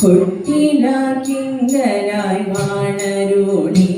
കൊട്ടിനാറ്റിങ്കനായി വാണരോണി.